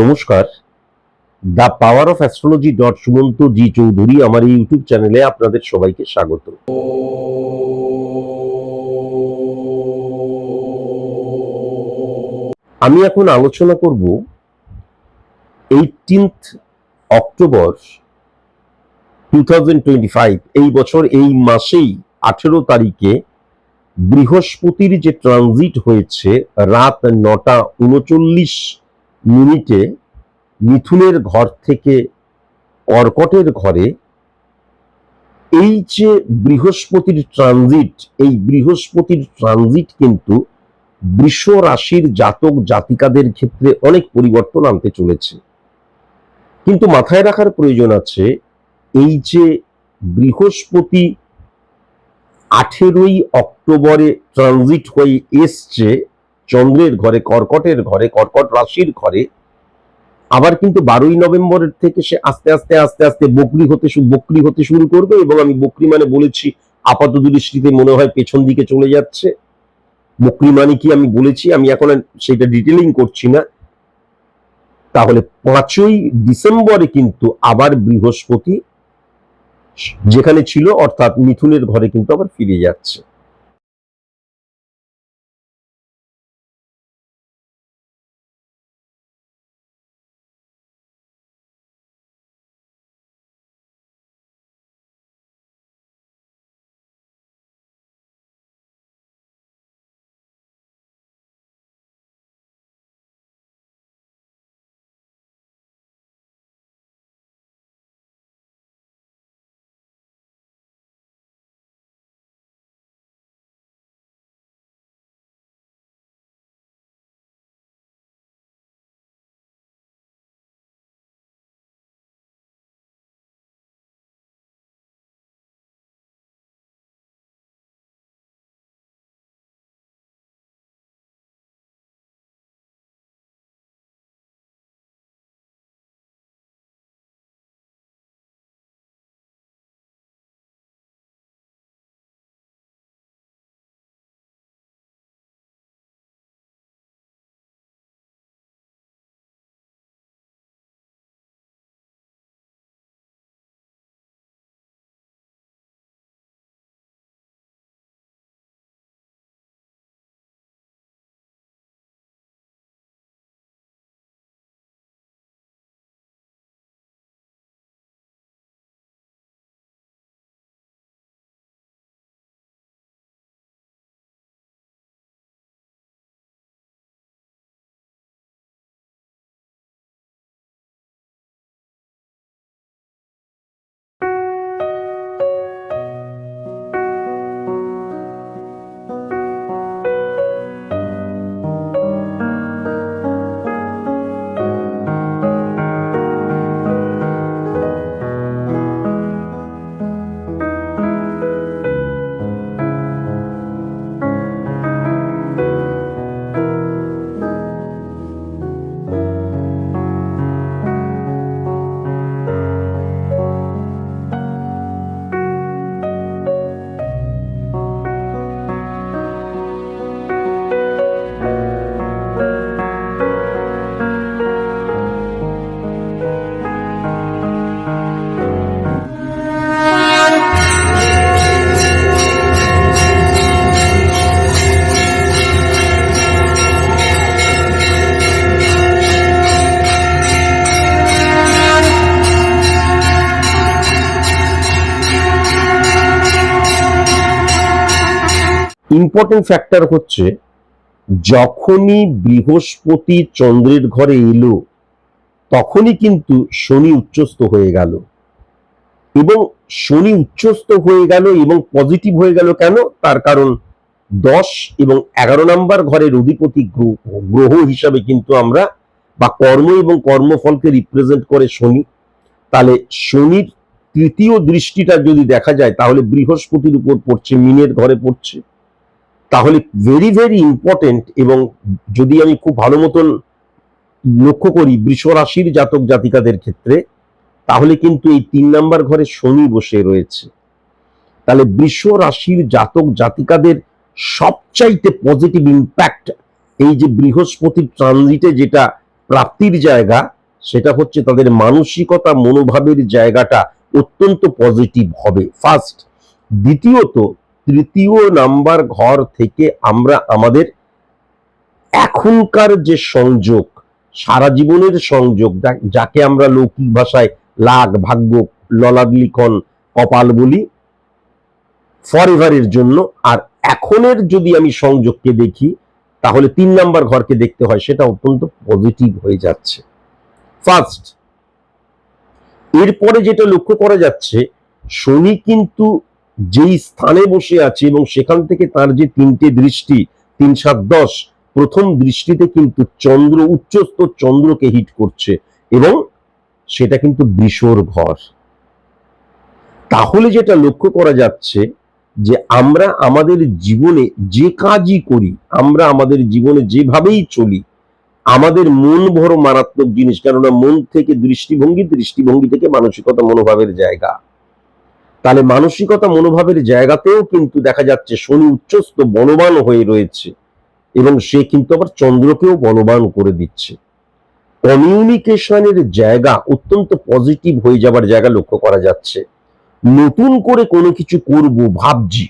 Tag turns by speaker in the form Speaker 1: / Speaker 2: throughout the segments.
Speaker 1: নমস্কার। The power of astrology dot Sumanta ji Chowdhury আমার এই ইউটিউব চ্যানেলে আপনাদের সবাইকে স্বাগত। আমি এখন আলোচনা করব এইটিনথ অক্টোবর টু এই বছর, এই মাসেই আঠেরো তারিখে বৃহস্পতির যে ট্রানজিট হয়েছে রাত নটা উনচল্লিশ মিনিটে মিথুনের ঘর থেকে কর্কটের ঘরে এই যে বৃহস্পতির ট্রানজিট, এই বৃহস্পতির ট্রানজিট কিন্তু বৃষ রাশির জাতক জাতিকাদের ক্ষেত্রে অনেক পরিবর্তন আনতে চলেছে। কিন্তু মাথায় রাখার প্রয়োজন আছে, এই যে বৃহস্পতি আঠেরোই অক্টোবরে ট্রানজিট হয়ে এসছে চন্দ্রের ঘরে, কর্কটের ঘরে, কর্কট রাশির ঘরে, আবার কিন্তু বারোই নভেম্বরের থেকে সে আস্তে আস্তে আস্তে আস্তে বকরি হতে বকরি হতে শুরু করবে এবং আমি বকরি মানে বলেছি, আপাত দৃষ্টিতে মনে হয় পেছন দিকে চলে যাচ্ছে। বকরি মানে কি আমি বলেছি, আমি এখন সেটা ডিটেলিং করছি না। তাহলে পাঁচই ডিসেম্বরে কিন্তু আবার বৃহস্পতি, যেখানে ছিল, অর্থাৎ মিথুনের ঘরে কিন্তু আবার ফিরে যাচ্ছে। ইম্পর্টেন্ট ফ্যাক্টর হচ্ছে যখনই বৃহস্পতি চন্দ্রের ঘরে এলো, তখনই কিন্তু শনি উচ্চস্থ হয়ে গেল। এবং শনি উচ্চস্থ হয়ে গেল এবং পজিটিভ হয়ে গেল কেন? তার কারণ দশ এবং এগারো নাম্বার ঘরের অধিপতি গ্রহ গ্রহ হিসাবে কিন্তু আমরা বা কর্ম এবং কর্মফলকে রিপ্রেজেন্ট করে শনি। তাহলে শনির তৃতীয় দৃষ্টিটা যদি দেখা যায়, তাহলে বৃহস্পতির উপর পড়ছে, মিনের ঘরে পড়ছে। তাহলে ভেরি ভেরি ইম্পর্টেন্ট এবং যদি আমি খুব ভালো মতন লক্ষ্য করি বৃষ রাশির জাতক জাতিকাদের ক্ষেত্রে, তাহলে কিন্তু এই তিন নাম্বার ঘরে শনি বসে রয়েছে। তাহলে বৃষ রাশির জাতক জাতিকাদের সবচাইতে পজিটিভ ইম্প্যাক্ট এই যে বৃহস্পতির ট্রানজিটে যেটা প্রাপ্তির জায়গা, সেটা হচ্ছে তাদের মানসিকতা, মনোভাবের জায়গাটা অত্যন্ত পজিটিভ হবে। ফার্স্ট দ্বিতীয়ত তৃতীয় নাম্বার ঘর থেকে আমরা আমাদের এখনকার যে সংযোগ, সারা জীবনের সংযোগ যাকে আমরা লৌকিক ভাষায় লাগ, ভাগ্য ললাদ লিখন কপাল বলি ফরএভারের জন্য। আর এখনের যদি আমি সংযোগকে দেখি, তাহলে তিন নাম্বার ঘরকে দেখতে হয়, সেটা অত্যন্ত পজিটিভ হয়ে যাচ্ছে। ফার্স্ট এরপরে যেটা লক্ষ্য করা যাচ্ছে, শনি কিন্তু যেই স্থানে বসে আছে এবং সেখান থেকে তার যে তিনটে দৃষ্টি, তিন সাত দশ, প্রথম দৃষ্টিতে কিন্তু চন্দ্র, উচ্চস্থ চন্দ্রকে হিট করছে এবং সেটা কিন্তু বিশোর ঘর। তাহলে যেটা লক্ষ্য করা যাচ্ছে যে আমরা আমাদের জীবনে যে কাজই করি, আমরা আমাদের জীবনে যেভাবেই চলি, আমাদের মন বড় মারাত্মক জিনিস, কেননা মন থেকে দৃষ্টিভঙ্গি দৃষ্টিভঙ্গি থেকে মানসিকতা মনোভাবের জায়গা। তাহলে মানসিকতা মনোভাবের জায়গাতেও কিন্তু দেখা যাচ্ছে শনি উচ্চস্থ বলবান হয়ে রয়েছে এবং সে কিন্তু আবার চন্দ্রকেও বলবান করে দিচ্ছে। কমিউনিকেশনের জায়গা অত্যন্ত পজিটিভ হয়ে যাবার জায়গা লক্ষ্য করা যাচ্ছে। নতুন করে কোনো কিছু করব ভাবছি।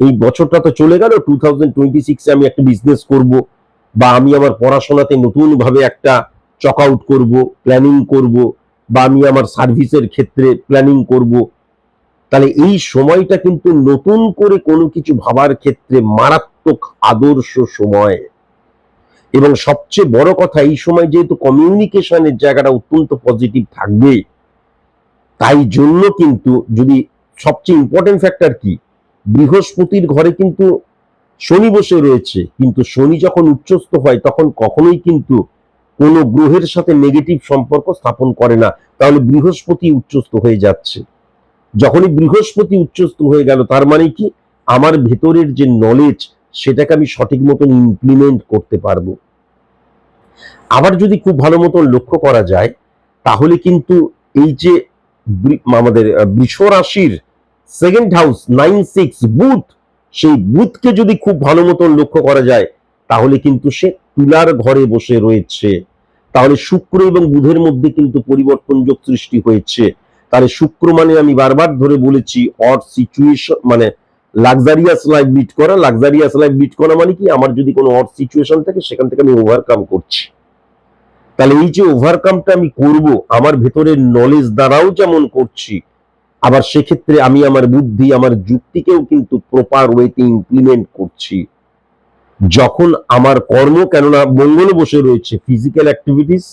Speaker 1: এই বছরটা তো চলে গেল টু থাউজেন্ড টোয়েন্টি সিক্সে আমি একটা বিজনেস করব বা আমি আমার পড়াশোনাতে নতুন ভাবে একটা চক আউট করব প্ল্যানিং করব বা আমি আমার সার্ভিসের ক্ষেত্রে প্ল্যানিং করব। তাহলে এই সময়টা কিন্তু নতুন করে কোনো কিছু ভাবার ক্ষেত্রে মারাত্মক আদর্শ সময়। এবং সবচেয়ে বড় কথা, এই সময় যেহেতু কমিউনিকেশনের জায়গাটা অত্যন্ত পজিটিভ থাকবে, তাই জন্য কিন্তু যদি সবচেয়ে ইম্পর্টেন্ট ফ্যাক্টর কি, বৃহস্পতির ঘরে কিন্তু শনি বসে রয়েছে, কিন্তু শনি যখন উচ্চস্থ হয়, তখন কখনোই কিন্তু কোনো গ্রহের সাথে নেগেটিভ সম্পর্ক স্থাপন করে না। তাহলে বৃহস্পতি উচ্চস্থ হয়ে যাচ্ছে। যখনই বৃহস্পতি উচ্চস্থ হয়ে গেল, তার মানে কি? আমার ভেতরের যে নলেজ সেটাকে আমি সঠিক মতন ইমপ্লিমেন্ট করতে পারব। আবার যদি খুব ভালো মতন লক্ষ্য করা যায়, তাহলে কিন্তু এই যে আমাদের বৃষ রাশির second house nine six Budh সেই বুথকে যদি খুব ভালো মতন লক্ষ্য করা যায়, তাহলে কিন্তু সে তুলার ঘরে বসে রয়েছে। তাহলে শুক্র এবং বুধের মধ্যে কিন্তু পরিবর্তন যোগ সৃষ্টি হয়েছে। তাহলে শুক্র মানে আমি বারবার ধরে বলেছি অর সিচুয়েশন মানে লাক্সারিয়াস লাইফ বিট করা। লাক্সারিয়াস লাইফ বিট করা মানে কি? আমার যদি কোনো অর সিচুয়েশন থাকে, সেখান থেকে আমি ওভারকাম করছি। তাহলে এই যে ওভারকামটা আমি করব, আমার ভেতরের নলেজ দ্বারাও যেমন করছি, আবার সেক্ষেত্রে আমি আমার বুদ্ধি, আমার যুক্তিকেও কিন্তু প্রপার ওয়েতে ইমপ্লিমেন্ট করছি। যখন আমার কর্ম, কেননা মঙ্গল বসে রয়েছে ফিজিক্যাল অ্যাক্টিভিটিস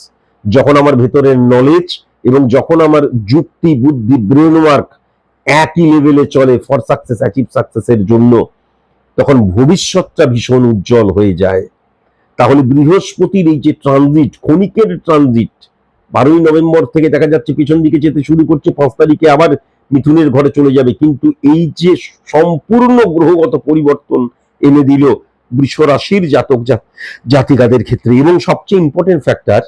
Speaker 1: যখন আমার ভেতরের নলেজ এবং যখন আমার যুক্তি, বুদ্ধি ব্রেন ওয়ার্ক একই লেভেলে চলে ফর সাকসেস অ্যাচিভ সাকসেসের জন্য, তখন ভবিষ্যৎটা ভীষণ উজ্জ্বল হয়ে যায়। তাহলে বৃহস্পতির এই যে ট্রানজিট ক্ষণিকের ট্রানজিট বারোই নভেম্বর থেকে দেখা যাচ্ছে পিছন দিকে যেতে শুরু করছে, পাঁচ তারিখে আবার মিথুনের ঘরে চলে যাবে। কিন্তু এই যে সম্পূর্ণ গ্রহগত পরিবর্তন এনে দিল বৃষ রাশির জাতক জাতিকাদের ক্ষেত্রে। এবং সবচেয়ে ইম্পর্টেন্ট ফ্যাক্টর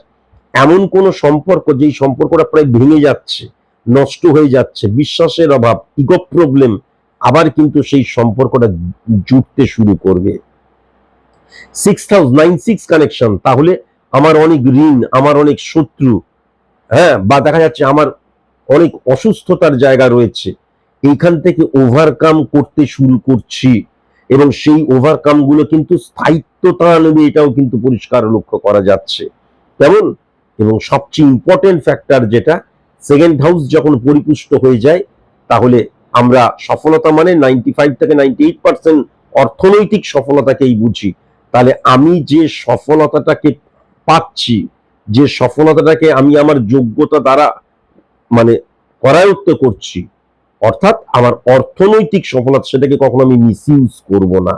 Speaker 1: এমন কোন সম্পর্ক যেই সম্পর্কটা প্রায় ভেঙে যাচ্ছে, নষ্ট হয়ে যাচ্ছে, বিশ্বাসের অভাব ইগো প্রবলেম আবার কিন্তু সেই সম্পর্কটা জুটতে শুরু করবে। সিক্স নাইন সিক্স কানেকশন তাহলে আমার অনেক ঋণ, আমার অনেক শত্রু হ্যাঁ বা দেখা যাচ্ছে আমার অনেক অসুস্থতার জায়গা রয়েছে, এইখান থেকে ওভারকাম করতে শুরু করছি এবং সেই ওভারকামগুলো কিন্তু স্থায়িত্বতা আনবে, এটাও কিন্তু পরিষ্কার লক্ষ্য করা যাচ্ছে। কেমন? এবং সবচেয়ে ইম্পর্টেন্ট ফ্যাক্টর যেটা সেকেন্ড হাউস যখন পরিপুষ্ট হয়ে যায়, তাহলে আমরা সফলতা মানে নাইনটি ফাইভ থেকে নাইনটি এইট পার্সেন্ট অর্থনৈতিক সফলতাকেই বুঝি। তাহলে আমি যে সফলতাটাকে পাচ্ছি, যে সফলতাটাকে আমি আমার যোগ্যতা দ্বারা মানে করায়ত্ত করছি, অর্থাৎ আমার অর্থনৈতিক সফলতা সেটাকে কখনো আমি মিসইউজ করব না।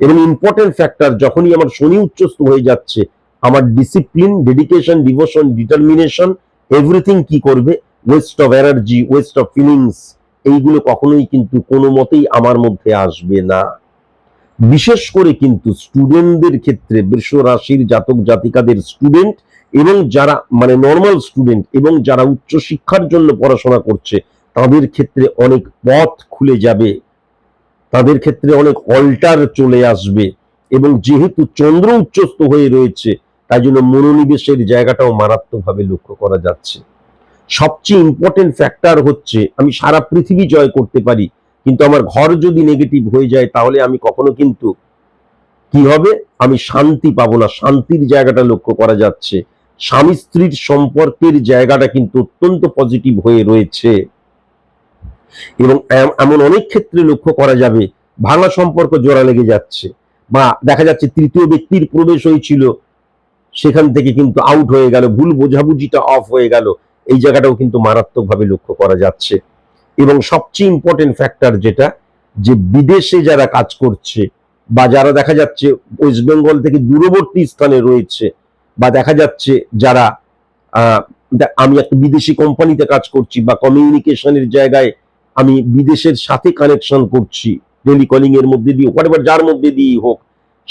Speaker 1: এবং ইম্পর্টেন্ট ফ্যাক্টর যখনই আমার শনি উচ্চস্থ হয়ে যাচ্ছে আমার discipline dedication devotion determination everything কি করবে? Waste of energy waste of feelings এইগুলো কখনোই কিন্তু কোনো মতেই আমার মধ্যে আসবে না। বিশেষ করে কিন্তু স্টুডেন্টদের ক্ষেত্রে বৃষ রাশির জাতক জাতিকাদের স্টুডেন্ট এবং যারা মানে নর্মাল স্টুডেন্ট এবং যারা উচ্চ শিক্ষার জন্য পড়াশোনা করছে, তাদের ক্ষেত্রে অনেক পথ খুলে যাবে। তাদের ক্ষেত্রে অনেক অল্টার চলে আসবে এবং যেহেতু চন্দ্র উচ্চস্থ হয়ে রয়েছে তাই জন্য মনোনিবেশের জায়গাটাও মারাত্মকভাবে লক্ষ্য করা যাচ্ছে। সবচেয়ে ইম্পর্টেন্ট ফ্যাক্টর হচ্ছে, আমি সারা পৃথিবী জয় করতে পারি, কিন্তু আমার ঘর যদি নেগেটিভ হয়ে যায়, তাহলে আমি কখনো কিন্তু কি হবে? আমি শান্তি পাবো না। শান্তির জায়গাটা লক্ষ্য করা যাচ্ছে। স্বামী স্ত্রীর সম্পর্কের জায়গাটা কিন্তু অত্যন্ত পজিটিভ হয়ে রয়েছে। এবং এম- এমন অনেক ক্ষেত্রে লক্ষ্য করা যাবে, ভাঙা সম্পর্ক জোড়া লেগে যাচ্ছে। বা দেখা যাচ্ছে তৃতীয় ব্যক্তির প্রবেশ হয়েছিল সেখান থেকে কিন্তু আউট হয়ে গেল, ভুল বোঝাবুঝিটা অফ হয়ে গেল। এই জায়গাটাও কিন্তু মারাত্মকভাবে লক্ষ্য করা যাচ্ছে। এবং সবচেয়ে ইম্পর্টেন্ট ফ্যাক্টর যেটা, যে বিদেশে যারা কাজ করছে বা যারা দেখা যাচ্ছে ওয়েস্ট বেঙ্গল থেকে দূরবর্তী স্থানে রয়েছে বা দেখা যাচ্ছে যারা আমি একটা বিদেশি কোম্পানিতে কাজ করছি বা কমিউনিকেশনের জায়গায় আমি বিদেশের সাথে কানেকশন করছি টেলিকলিং এর মধ্যে দিয়ে হোয়াট যার মধ্যে দিয়েই হোক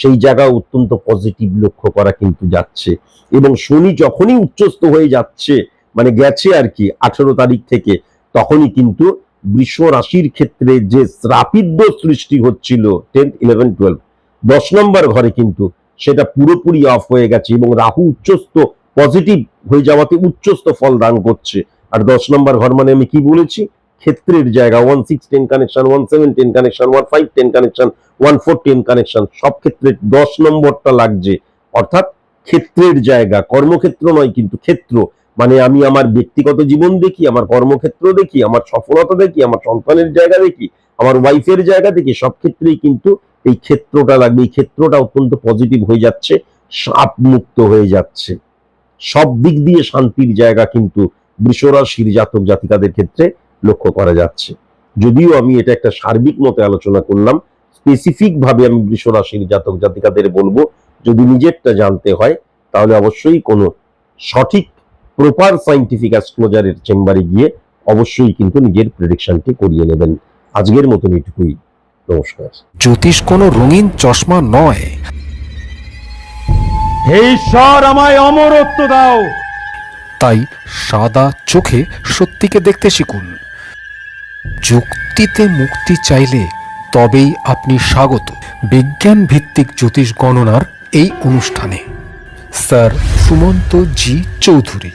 Speaker 1: সেই জায়গা অত্যন্ত পজিটিভ লক্ষ্য করা কিন্তু যাচ্ছে। এবং শনি যখনই উচ্চস্থ হয়ে যাচ্ছে মানে গেছে আর কি, আঠেরো তারিখ থেকে, তখনই কিন্তু বৃষ রাশির ক্ষেত্রে যে শ্রাপিদ্য সৃষ্টি হচ্ছিল টেন্থ ইলেভেন টুয়েলভ দশ নম্বর ঘরে কিন্তু সেটা পুরোপুরি অফ হয়ে গেছে এবং রাহু উচ্চস্থ পজিটিভ হয়ে যাওয়াতে উচ্চস্থ ফল দান করছে। আর দশ নম্বর ঘর মানে আমি কি বলেছি? ক্ষেত্রের জায়গা one six ten connection one seven ten connection one five ten connection one four ten connection সব ক্ষেত্রে দশ নম্বরটা লাগছে। অর্থাৎ ক্ষেত্রের জায়গা, কর্মক্ষেত্র নয় কিন্তু ক্ষেত্র। মানে আমি আমার ব্যক্তিগত জীবন দেখি, আমার কর্মক্ষেত্র দেখি, আমার সফলতা দেখি, আমার সন্তানের জায়গা দেখি, আমার ওয়াইফের জায়গা দেখি, সব ক্ষেত্রেই কিন্তু এই ক্ষেত্রটা লাগবে। এই ক্ষেত্রটা অত্যন্ত পজিটিভ হয়ে যাচ্ছে সাপ মুক্ত হয়ে যাচ্ছে। সব দিক দিয়ে শান্তির জায়গা কিন্তু বৃষরাশির জাতক জাতিকাদের ক্ষেত্রে লক্ষ্য করা যাচ্ছে। যদিও আমি এটা একটা সার্বিক মতে আলোচনা করলাম স্পেসিফিক ভাবে আমি বৃষরাশির জাতক জাতিকাদের বলব যদি নিজেরটা জানতে হয় তাহলে অবশ্যই কোনো সঠিক প্রপার সাইন্টিফিক অ্যাস্ট্রোলজারের চেম্বারে গিয়ে অবশ্যই কিন্তু নিজের প্রেডিকশনটি করিয়ে নেবেন। আজকের মতন এটুকুই। নমস্কার।
Speaker 2: জ্যোতিষ কোনো রঙিন চশমা নয়।
Speaker 3: হে ঈশ্বর আমায় অমরত্ব দাও।
Speaker 2: তাই সাদা চোখে সত্যিকে দেখতে শিখুন। যুক্তিতে মুক্তি চাইলে তবেই আপনি স্বাগত। বিজ্ঞান ভিত্তিক জ্যোতিষ গণনার এই অনুষ্ঠানে। স্যার সুমন্ত জি চৌধুরী।